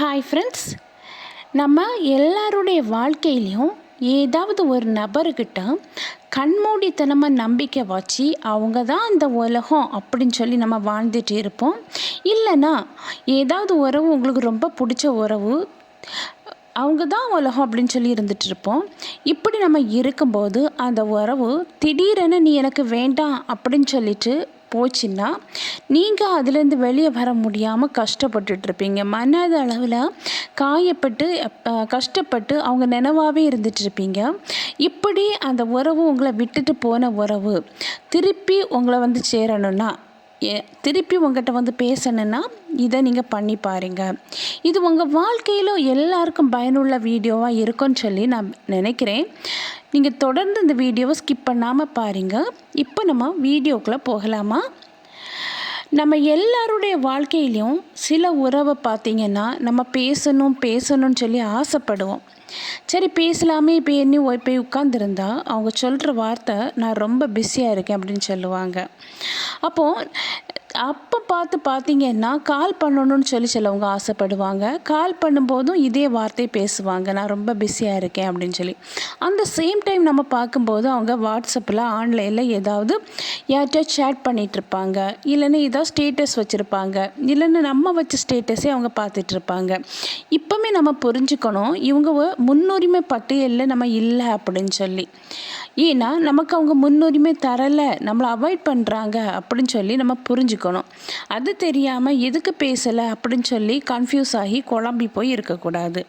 Hi friends நம்ம எல்லாருடைய வாழ்க்கையிலையும் ஏதாவது ஒரு நபர்கிட்ட கண்மூடித்தனமாக நம்பிக்கை வச்சு அவங்க தான் இந்த உலகம் அப்படின்னு சொல்லி நம்ம வாழ்ந்துட்டு இருப்போம். இல்லைன்னா ஏதாவது உறவு உங்களுக்கு ரொம்ப பிடிச்ச உறவு அவங்க தான் உலகம் அப்படின்னு சொல்லி இருந்துட்டு இருப்போம். இப்படி நம்ம இருக்கும்போது அந்த உறவு திடீரென நீ எனக்கு வேண்டாம் அப்படின்னு சொல்லிட்டு போச்சுன்னா நீங்கள் அதுலேருந்து வெளியே வர முடியாமல் கஷ்டப்பட்டுட்ருப்பீங்க. மனது அளவில் காயப்பட்டு கஷ்டப்பட்டு அவங்க நினைவாகவே இருந்துகிட்ருப்பீங்க இப்படி அந்த உறவு உங்களை விட்டுட்டு போன உறவு திருப்பி உங்களை வந்து சேரணும்னா ஏ திருப்பி உங்கள்கிட்ட வந்து பேசணுன்னா இதை நீங்கள் பண்ணி பாருங்கள் இது உங்கள் வாழ்க்கையில் எல்லாருக்கும் பயனுள்ள வீடியோவாக இருக்கும்னு சொல்லி நான் நினைக்கிறேன். நீங்கள் தொடர்ந்து இந்த வீடியோவை ஸ்கிப் பண்ணாமல் பாருங்கள் இப்போ நம்ம வீடியோக்குள்ளே போகலாமா? நம்ம எல்லாருடைய வாழ்க்கையிலையும் சில உறவை பார்த்திங்கன்னா நம்ம பேசணும் பேசணும்னு சொல்லி ஆசைப்படுவோம். சரி பேசலாமே இப்போ என்ன போய் உட்காந்துருந்தா அவங்க சொல்கிற வார்த்தை நான் ரொம்ப பிஸியாக இருக்கேன் அப்படின்னு சொல்லுவாங்க. அப்போது அப்போ பார்த்து பார்த்தீங்கன்னா கால் பண்ணணும்னு சொல்லி சிலவங்க ஆசைப்படுவாங்க. கால் பண்ணும்போதும் இதே வார்த்தை பேசுவாங்க. நான் ரொம்ப பிஸியாக இருக்கேன் அப்படின்னு சொல்லி. அந்த சேம் டைம் நம்ம பார்க்கும்போது அவங்க வாட்ஸ்அப்பில் ஆன்லைனில் ஏதாவது யார்கிட்ட சேட் பண்ணிகிட்ருப்பாங்க இல்லைன்னா ஏதாவது ஸ்டேட்டஸ் வச்சுருப்பாங்க. இல்லைன்னா நம்ம வச்ச ஸ்டேட்டஸே அவங்க பார்த்துட்ருப்பாங்க இப்போவுமே நம்ம புரிஞ்சுக்கணும் இவங்க முன்னுரிமை பட்டியலில் நம்ம இல்லை அப்படின்னு சொல்லி. ஏன்னா நமக்கு அவங்க முன்னுரிமை தரலை. நம்மளை அவாய்ட் பண்ணுறாங்க அப்படின்னு சொல்லி நம்ம புரிஞ்சுக்கணும். அது தெரியாமல் எதுக்கு பேசலை அப்படின்னு சொல்லி கன்ஃபியூஸ் ஆகி குழம்பி போய் இருக்கக்கூடாது.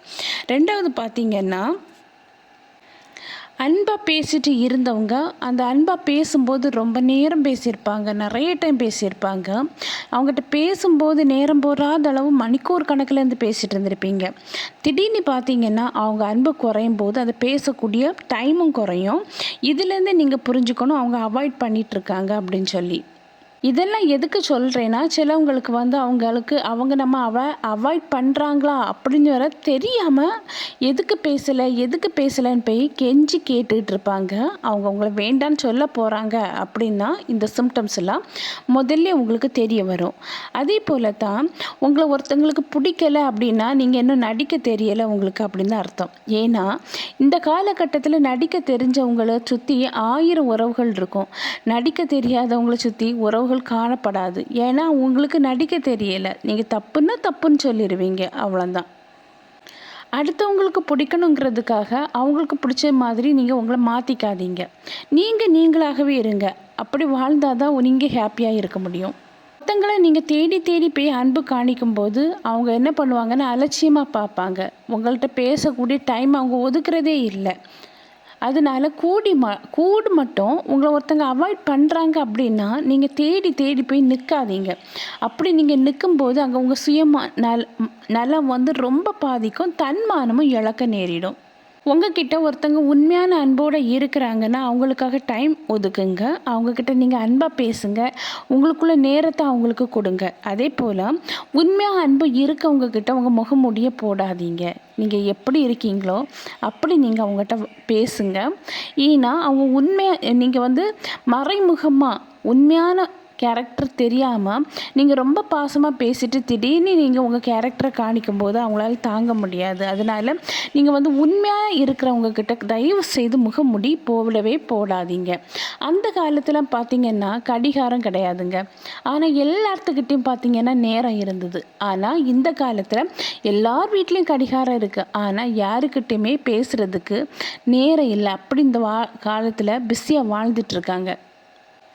ரெண்டாவது பார்த்திங்கன்னா அன்பாக பேசிட்டு இருந்தவங்க அந்த அன்பாக பேசும்போது ரொம்ப நேரம் பேசியிருப்பாங்க நிறைய டைம் பேசியிருப்பாங்க. அவங்ககிட்ட பேசும்போது நேரம் போகாத அளவு மணிக்கூர் கணக்கிலேருந்து பேசிகிட்டு இருந்திருப்பீங்க. திடீர்னு பார்த்தீங்கன்னா அவங்க அன்பு குறையும் போது அதை பேசக்கூடிய டைமும் குறையும். இதுலேருந்து நீங்கள் புரிஞ்சுக்கணும் அவங்க அவாய்ட் பண்ணிகிட்ருக்காங்க அப்படின்னு சொல்லி. இதெல்லாம் எதுக்கு சொல்கிறேன்னா சிலவங்களுக்கு வந்து அவங்களுக்கு அவங்க நம்ம அவ அவாய்ட் பண்ணுறாங்களா அப்படிங்கிற தெரியாமல் எதுக்கு பேசலை எதுக்கு பேசலைன்னு போய் கெஞ்சி கேட்டுக்கிட்டு இருப்பாங்க. அவங்க உங்களை வேண்டான்னு சொல்ல போகிறாங்க அப்படின்னா இந்த சிம்டம்ஸ் எல்லாம் முதல்ல உங்களுக்கு தெரிய வரும். அதே போல் தான் உங்களை ஒருத்தங்களுக்கு பிடிக்கலை அப்படின்னா நீங்கள் இன்னும் நடிக்க தெரியலை உங்களுக்கு அப்படின்னு அர்த்தம். ஏன்னா இந்த காலகட்டத்தில் நடிக்க தெரிஞ்சவங்களை சுற்றி ஆயிரம் உறவுகள் இருக்கும். நடிக்க தெரியாதவங்களை சுற்றி உறவுகள் உறவுகள் காணப்படாது. ஏன்னா உங்களுக்கு நடிக்க தெரியலை. நீங்கள் தப்புன்னா தப்புன்னு சொல்லிடுவீங்க அவ்வளோதான் அடுத்தவங்களுக்கு பிடிக்கணுங்கிறதுக்காக அவங்களுக்கு பிடிச்ச மாதிரி நீங்கள் உங்களை மாற்றிக்காதீங்க நீங்கள் நீங்களாகவே இருங்க. அப்படி வாழ்ந்தால் தான் நீங்கள் ஹாப்பியாக இருக்க முடியும். மற்றவங்களை நீங்கள் தேடி தேடி போய் அன்பு காணிக்கும்போது அவங்க என்ன பண்ணுவாங்கன்னு அலட்சியமாக பார்ப்பாங்க. உங்கள்கிட்ட பேசக்கூடிய டைம் அவங்க ஒதுக்குறதே இல்லை. அதனால கூடி ம கூடு மட்டும் உங்களை ஒருத்தங்க அவாய்ட் பண்ணுறாங்க அப்படின்னா நீங்கள் தேடி தேடி போய் நிற்காதீங்க அப்படி நீங்கள் நிற்கும்போது அங்கே உங்கள் சுயமா நல் நலம் வந்து ரொம்ப பாதிக்கும் தன்மானமும் இழக்க நேரிடும். உங்ககிட்ட ஒருத்தங்க உண்மையான அன்போடு இருக்கிறாங்கன்னா அவங்களுக்காக டைம் ஒதுக்குங்க. அவங்கக்கிட்ட நீங்கள் அன்பாக பேசுங்க. உங்களுக்குள்ள நேரத்தை அவங்களுக்கு கொடுங்க. அதே போல் உண்மையாக அன்பு இருக்கவங்கக்கிட்ட உங்கள் முகமுடிய போடாதீங்க. நீங்கள் எப்படி இருக்கீங்களோ அப்படி நீங்கள் அவங்ககிட்ட பேசுங்க. ஏன்னா அவங்க உண்மையாக நீங்கள் வந்து மறைமுகமாக உண்மையான கேரக்டர் தெரியாமல் நீங்கள் ரொம்ப பாசமாக பேசிட்டு திடீர்னு நீங்கள் உங்கள் கேரக்டரை காணிக்கும் போது அவங்களால தாங்க முடியாது. அதனால் நீங்கள் வந்து உண்மையாக இருக்கிறவங்க கிட்ட தயவு செய்து முகமுடி போடவே போடாதீங்க. அந்த காலத்தில் பார்த்திங்கன்னா கடிகாரம் கிடையாதுங்க. ஆனால் எல்லாத்துக்கிட்டையும் பார்த்திங்கன்னா நேரம் இருந்தது. ஆனால் இந்த காலத்தில் எல்லார் வீட்லேயும் கடிகாரம் இருக்குது ஆனால் யாருக்கிட்டையுமே பேசுகிறதுக்கு நேரம் இல்லை. அப்படி இந்த வா காலத்தில் பிஸியாக வாழ்ந்துட்டுருக்காங்க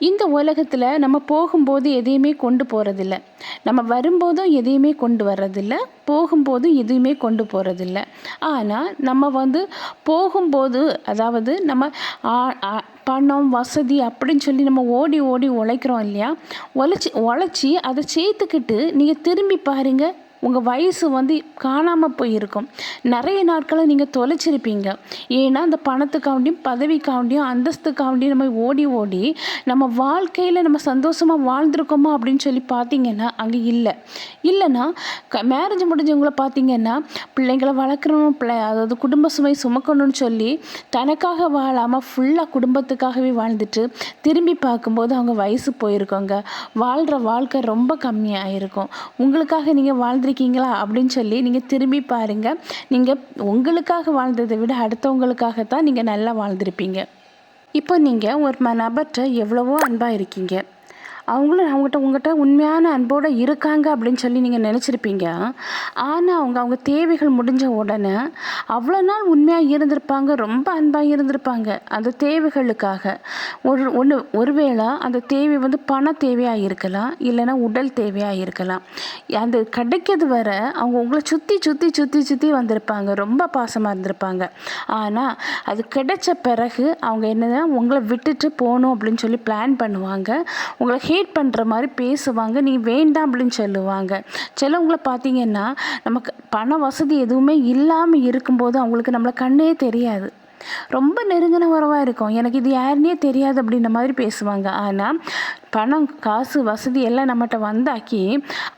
இந்த உலகத்தில் நம்ம போகும்போது எதையுமே கொண்டு போகிறதில்ல நம்ம வரும்போதும் எதையுமே கொண்டு வர்றதில்ல. போகும்போதும் எதுவுமே கொண்டு போகிறதில்ல ஆனால் நம்ம வந்து போகும்போது அதாவது நம்ம பணம் வசதி அப்படின்னு சொல்லி நம்ம ஓடி ஓடி உழைக்கிறோம் இல்லையா? உழைச்சி உழைச்சி அதை சேர்த்துக்கிட்டு நீங்கள் திரும்பி பாருங்கள் உங்கள் வயசு வந்து காணாமல் போயிருக்கும். நிறைய நாட்களை நீங்கள் தொலைச்சிருப்பீங்க. ஏன்னா அந்த பணத்துக்காண்டியும் பதவிக்காண்டியும் அந்தஸ்துக்காண்டியும் நம்ம ஓடி ஓடி நம்ம வாழ்க்கையில் நம்ம சந்தோஷமாக வாழ்ந்துருக்கோமா அப்படின்னு சொல்லி பார்த்தீங்கன்னா அங்கே இல்லை. இல்லைன்னா க மேரேஜ் முடிஞ்சவங்கள பார்த்தீங்கன்னா பிள்ளைங்களை வளர்க்குறணும் பிள்ளை அதாவது குடும்ப சுமை சுமக்கணும்னு சொல்லி தனக்காக வாழாமல் ஃபுல்லாக குடும்பத்துக்காகவே வாழ்ந்துட்டு திரும்பி பார்க்கும்போது அவங்க வயசு போயிருக்கோங்க. வாழ்கிற வாழ்க்கை ரொம்ப கம்மியாக இருக்கும் உங்களுக்காக நீங்கள் வாழ்ந்து வாழ்ந்திருக்கீங்களா அப்படின்னு சொல்லி நீங்கள் திரும்பி பாருங்கள் நீங்கள் உங்களுக்காக வாழ்ந்ததை விட அடுத்தவங்களுக்காக தான் நீங்கள் நல்லா வாழ்ந்திருப்பீங்க. இப்போ நீங்கள் ஒரு ம நபர்கிட்ட எவ்வளவோ அன்பாக இருக்கீங்க. அவங்களும் அவங்ககிட்ட உங்கள்கிட்ட உண்மையான அன்போடு இருக்காங்க அப்படின்னு சொல்லி நீங்கள் நினச்சிருப்பீங்க. ஆனால் அவங்க அவங்க தேவைகள் முடிஞ்ச உடனே அவ்வளோ நாள் உண்மையாக இருந்திருப்பாங்க ரொம்ப அன்பாக இருந்திருப்பாங்க அந்த தேவைகளுக்காக. ஒரு ஒன்று ஒருவேளை அந்த தேவை வந்து பண தேவையாக இருக்கலாம் இல்லைன்னா உடல் தேவையாக இருக்கலாம். அந்த கிடைக்கிறது வர அவங்க உங்களை சுற்றி சுற்றி சுற்றி சுற்றி வந்திருப்பாங்க ரொம்ப பாசமாக இருந்திருப்பாங்க. ஆனால் அது கிடைச்ச பிறகு அவங்க என்னன்னா உங்களை விட்டுட்டு போகணும் அப்படின்னு சொல்லி பிளான் பண்ணுவாங்க. உங்களை ஹேட் பண்ணுற மாதிரி பேசுவாங்க. நீ வேண்டாம் அப்படின்னு சொல்லுவாங்க. சிலவங்களை பார்த்தீங்கன்னா நமக்கு பண வசதி எதுவுமே இல்லாமல் இருக்கும்போது அவங்களுக்கு நம்மளை கண்ணே தெரியாது. ரொம்ப நெருங்கின உறவாக இருக்கும். எனக்கு இது யாருன்னே தெரியாது அப்படின்ற மாதிரி பேசுவாங்க. ஆனால் பணம் காசு வசதி எல்லாம் நம்மகிட்ட வந்தாக்கி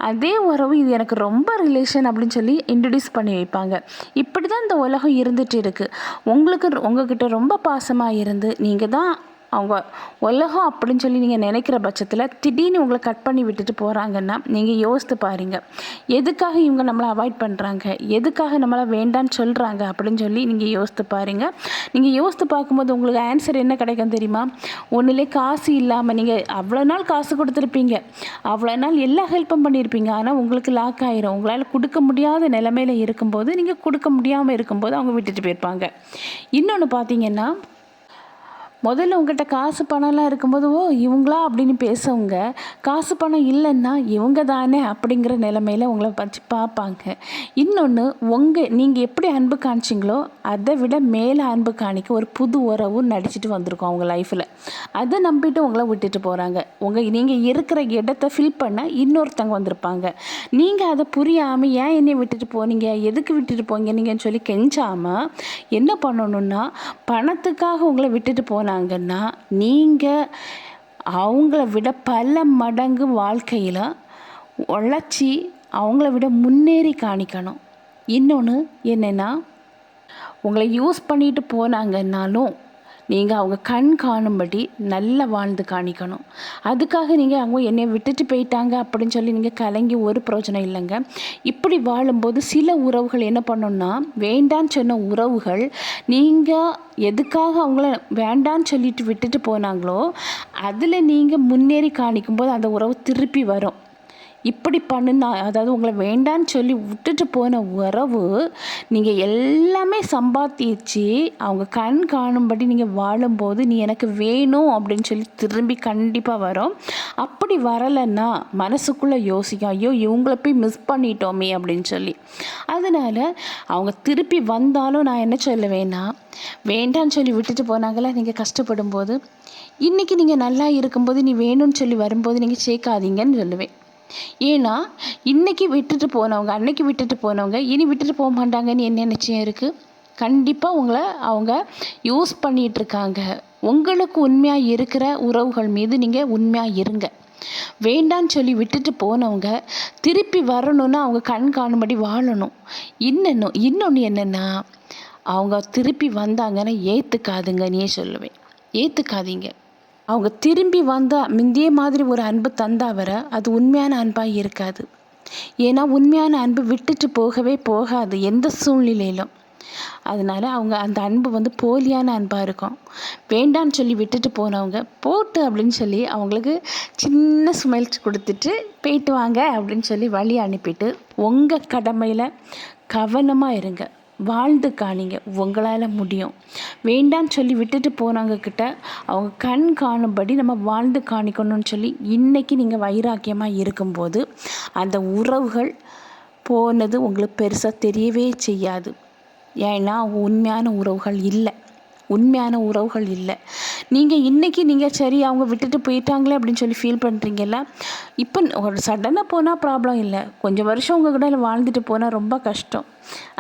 அதே உறவு இது எனக்கு ரொம்ப ரிலேஷன் அப்படின்னு சொல்லி இன்ட்ரடியூஸ் பண்ணி வைப்பாங்க. இப்படி தான் இந்த உலகம் இருந்துகிட்டு இருக்குது உங்களுக்கு உங்ககிட்ட ரொம்ப பாசமாக இருந்து நீங்கள் தான் அவங்க உலகம் அப்படின்னு சொல்லி நீங்கள் நினைக்கிற பட்சத்தில் திடீர்னு உங்களை கட் பண்ணி விட்டுட்டு போகிறாங்கன்னா நீங்கள் யோசித்து பாருங்க. எதுக்காக இவங்க நம்மளை அவாய்ட் பண்ணுறாங்க எதுக்காக நம்மளை வேண்டான்னு சொல்கிறாங்க அப்படின்னு சொல்லி நீங்கள் யோசித்து பாருங்க. நீங்கள் யோசித்து பார்க்கும்போது உங்களுக்கு ஆன்சர் என்ன கிடைக்கும் தெரியுமா? ஒன்றுலே காசு இல்லாமல் நீங்கள் அவ்வளோ நாள் காசு கொடுத்துருப்பீங்க. அவ்வளோ நாள் எல்லா ஹெல்ப்பும் பண்ணியிருப்பீங்க ஆனால் உங்களுக்கு லாக் ஆயிரும். உங்களால் கொடுக்க முடியாத நிலைமையில் இருக்கும்போது நீங்கள் கொடுக்க முடியாமல் இருக்கும்போது அவங்க விட்டுட்டு போயிருப்பாங்க. இன்னொன்று பார்த்தீங்கன்னா முதல்ல உங்கள்கிட்ட காசு பணம்லாம் இருக்கும்போது ஓ இவங்களா? அப்படின்னு பேசவங்க காசு பணம் இல்லைன்னா இவங்க தானே? அப்படிங்கிற நிலமையில உங்களை வச்சு பார்ப்பாங்க. இன்னொன்று உங்கள் நீங்கள் எப்படி அன்பு காமிச்சிங்களோ அதை விட மேலே அன்பு காணிக்க ஒரு புது உறவு நடிச்சிட்டு வந்திருக்கோம் அவங்க லைஃப்பில் அதை நம்பிட்டு உங்களை விட்டுட்டு போகிறாங்க உங்கள் நீங்கள் இருக்கிற இடத்த ஃபில் பண்ண இன்னொருத்தவங்க வந்திருப்பாங்க. நீங்கள் அதை புரியாமல் ஏன் என்னை விட்டுட்டு போனீங்க? எதுக்கு விட்டுட்டு போங்க சொல்லி கெஞ்சாமல் என்ன பண்ணணுன்னா பணத்துக்காக உங்களை விட்டுட்டு போன போனாங்கன்னா நீங்கள் அவங்கள விட பல மடங்கு வாழ்க்கையில் உழைச்சி அவங்கள விட முன்னேறி காணிக்கணும். இன்னொன்று என்னென்னா உங்களை யூஸ் பண்ணிட்டு போனாங்கன்னாலும் நீங்கள் அவங்க கண் காணும்படி நல்லா வாழ்ந்து காணிக்கணும். அதுக்காக நீங்கள் அவங்க என்னை விட்டுட்டு போயிட்டாங்க அப்படின்னு சொல்லி நீங்கள் கலங்கி ஒரு பிரயோஜனம் இல்லைங்க. இப்படி வாழும்போது சில உறவுகள் என்ன பண்ணணும்னா வேண்டான்னு சொன்ன உறவுகள் நீங்கள் எதுக்காக அவங்கள வேண்டான்னு சொல்லிட்டு விட்டுட்டு போனாங்களோ அதில் நீங்கள் முன்னேறி காணிக்கும்போது அந்த உறவு திருப்பி வரும். இப்படி பண்ணுனா அதாவது உங்களை வேண்டான்னு சொல்லி விட்டுட்டு போன உறவு நீங்கள் எல்லாமே சம்பாதிச்சு அவங்க கண் காணும்படி நீங்கள் வாழும்போது நீ எனக்கு வேணும் அப்படின்னு சொல்லி திரும்பி கண்டிப்பாக வரும். அப்படி வரலைன்னா மனசுக்குள்ளே யோசிக்கும் ஐயோ இவங்கள போய் மிஸ் பண்ணிட்டோமே அப்படின்னு சொல்லி. அதனால் அவங்க திருப்பி வந்தாலும் நான் என்ன சொல்லுவேன்னா வேண்டான்னு சொல்லி விட்டுட்டு போனாங்களா? நீங்கள் கஷ்டப்படும் போது இன்றைக்கி நீங்கள் நல்லா இருக்கும்போது நீ வேணும்னு சொல்லி வரும்போது நீங்கள் சேர்க்காதீங்கன்னு சொல்லுவேன். ஏன்னா இன்றைக்கி விட்டுட்டு போனவங்க அன்னைக்கு விட்டுட்டு போனவங்க இனி விட்டுட்டு போக மாட்டாங்கன்னு என்ன நிச்சயம் இருக்குது கண்டிப்பாக உங்களை அவங்க யூஸ் பண்ணிகிட்ருக்காங்க உங்களுக்கு உண்மையாக இருக்கிற உறவுகள் மீது நீங்கள் உண்மையாக இருங்க. வேண்டான்னு சொல்லி விட்டுட்டு போனவங்க திருப்பி வரணும்னா அவங்க கண் காணும்படி வாழணும். இன்னொன்று இன்னொன்று என்னென்னா அவங்க திருப்பி வந்தாங்கன்னா ஏற்றுக்காதுங்கன்னே சொல்லுவேன். ஏற்றுக்காதீங்க அவங்க திரும்பி வந்தால் முந்தைய மாதிரி ஒரு அன்பு தந்தா வர அது உண்மையான அன்பாக இருக்காது. ஏன்னா உண்மையான அன்பு விட்டுட்டு போகவே போகாது எந்த சூழ்நிலையிலும். அதனால் அவங்க அந்த அன்பு வந்து போலியான அன்பாக இருக்கும். வேண்டான்னு சொல்லி விட்டுட்டு போனவங்க போட்டு அப்படின்னு சொல்லி அவங்களுக்கு சின்ன ஸ்மெல்ஸ் கொடுத்துட்டு போயிட்டு வாங்க அப்படின்னு சொல்லி வழி அனுப்பிட்டு உங்கள் கடமையில் கவனமாக இருங்க. வாழ்ந்து காணிங்க. உங்களால் முடியும். வேண்டான்னு சொல்லி விட்டுட்டு போனவங்க கிட்ட அவங்க கண் காணும்படி நம்ம வாழ்ந்து காணிக்கணும்னு சொல்லி இன்றைக்கி நீங்கள் வைராக்கியமாக இருக்கும்போது அந்த உறவுகள் போனது உங்களுக்கு பெருசாக தெரியவே செய்யாது. ஏன்னா உண்மையான உறவுகள் இல்லை. உண்மையான உறவுகள் இல்லை. நீங்கள் இன்றைக்கி நீங்கள் சரி அவங்க விட்டுட்டு போயிட்டாங்களே அப்படின்னு சொல்லி ஃபீல் பண்ணுறீங்கல்ல இப்போ ஒரு சடனாக போனால் ப்ராப்ளம் இல்லை. கொஞ்சம் வருஷம் உங்கள் கூட வாழ்ந்துட்டு போனால் ரொம்ப கஷ்டம்.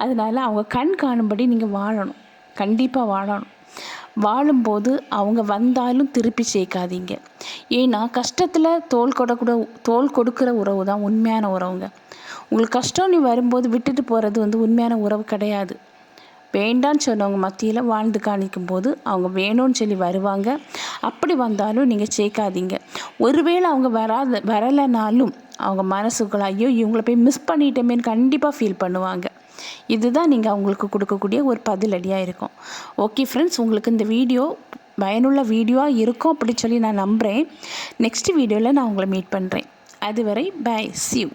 அதனால் அவங்க கண் காணும்படி நீங்கள் வாழணும். கண்டிப்பாக வாழணும். வாழும்போது அவங்க வந்தாலும் திருப்பி சேர்க்காதீங்க ஏன்னா கஷ்டத்தில் தோல் கொடக்கூட தோல் கொடுக்குற உறவு தான் உண்மையான உறவுங்க. உங்களுக்கு கஷ்டம் நீ வரும்போது விட்டுட்டு போகிறது வந்து உண்மையான உறவு கிடையாது. வேண்டான்னு சொன்னவங்க மத்தியில் வாழ்ந்து காணிக்கும் போது அவங்க வேணும்னு சொல்லி வருவாங்க. அப்படி வந்தாலும் நீங்கள் சேர்க்காதீங்க ஒருவேளை அவங்க வராத வரலைனாலும் அவங்க மனசுக்குள்ள ஐயோ இவங்கள போய் மிஸ் பண்ணிட்டோமேன்னு கண்டிப்பாக ஃபீல் பண்ணுவாங்க. இதுதான் நீங்கள் அவங்களுக்கு கொடுக்கக்கூடிய ஒரு பதிலடியாக இருக்கும். ஓகே ஃப்ரெண்ட்ஸ் உங்களுக்கு இந்த வீடியோ பயனுள்ள வீடியோவாக இருக்கும் அப்படின்னு சொல்லி நான் நம்புகிறேன் நெக்ஸ்ட் வீடியோவில் நான் உங்களை மீட் பண்ணுறேன் அதுவரை பை சியூ